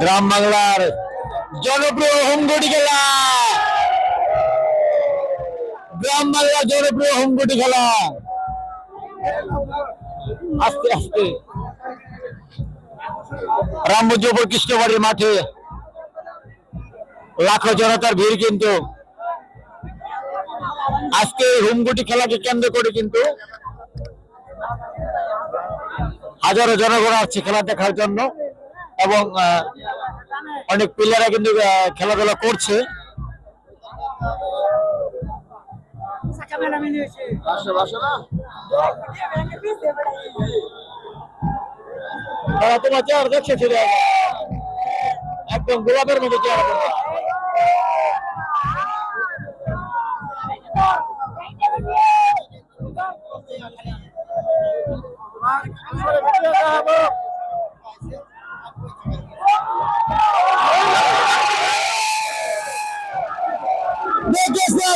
গ্রাম বাংলার জনপ্রিয় হোমগুটি খেলা। গ্রাম বাংলার জনপ্রিয় হোমগুটি খেলা। আস্তে আস্তে। রামজপুর কৃষ্ণবাড়ির মাঠে লাখো জনতার ভিড় কিন্তু। আজকে হোমগুটি খেলাকে কেন্দ্র করে কিন্তু হাজারো জনগণ আসছে খেলা দেখার জন্য। এবং আহ, অনেক প্লেয়াররা কিন্তু খেলাধুলা করছে। তোমার চেয়ার দেখছে ছিল একদম গোলাপের মতো চেয়ার দেখিস না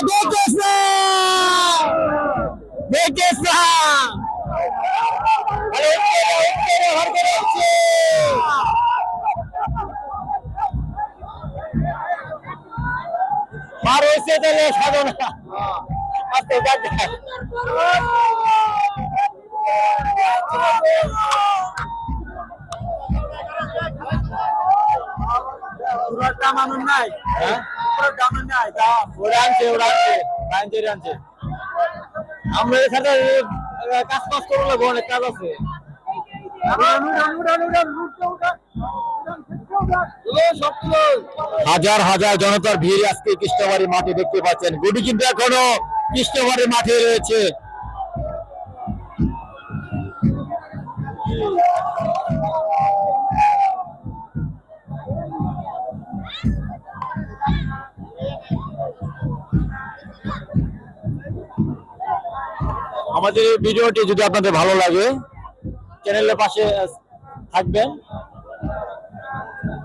উত্তরে হর করে আসছে মার হয়েছে তাহলে সাধনা আস্তে যাচ্ছে হ্যাঁ আমরা এখানে কাজ অনেক হাজার হাজার জনতার ভিড় আজকে কৃষ্ণবাড়ি মাঠে দেখতে পাচ্ছেন। গুডি কিন্তু এখনও কৃষ্ণবাড়ি মাঠে রয়েছে। আমাদের এই ভিডিওটি যদি আপনাদের ভালো লাগে চ্যানেলের পাশে থাকবেন।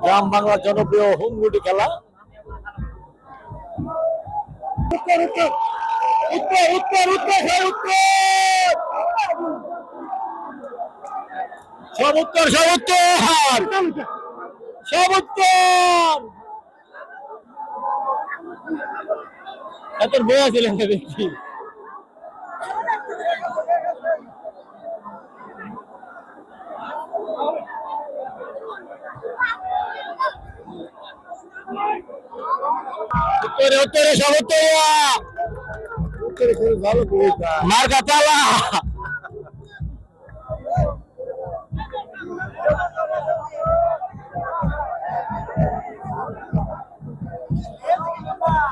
গ্রাম বাংলার জনপ্রিয় হুমগুটি খেলা। উত্তর উত্তর উত্তর উত্তর উত্তর সব উত্তর সব উত্তর সব উত্তর! সব উত্তর! এত বই ছিলেন দেখি? উত্তরে উত্তরে সব উত্তরে। ভালো মার্কা চালা।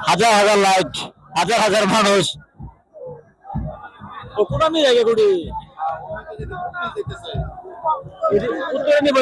হাজার হাজার লাইট হাজার হাজার মানুষ। ও কোন আমি জায়গা গুড়ি উত্তরে নেব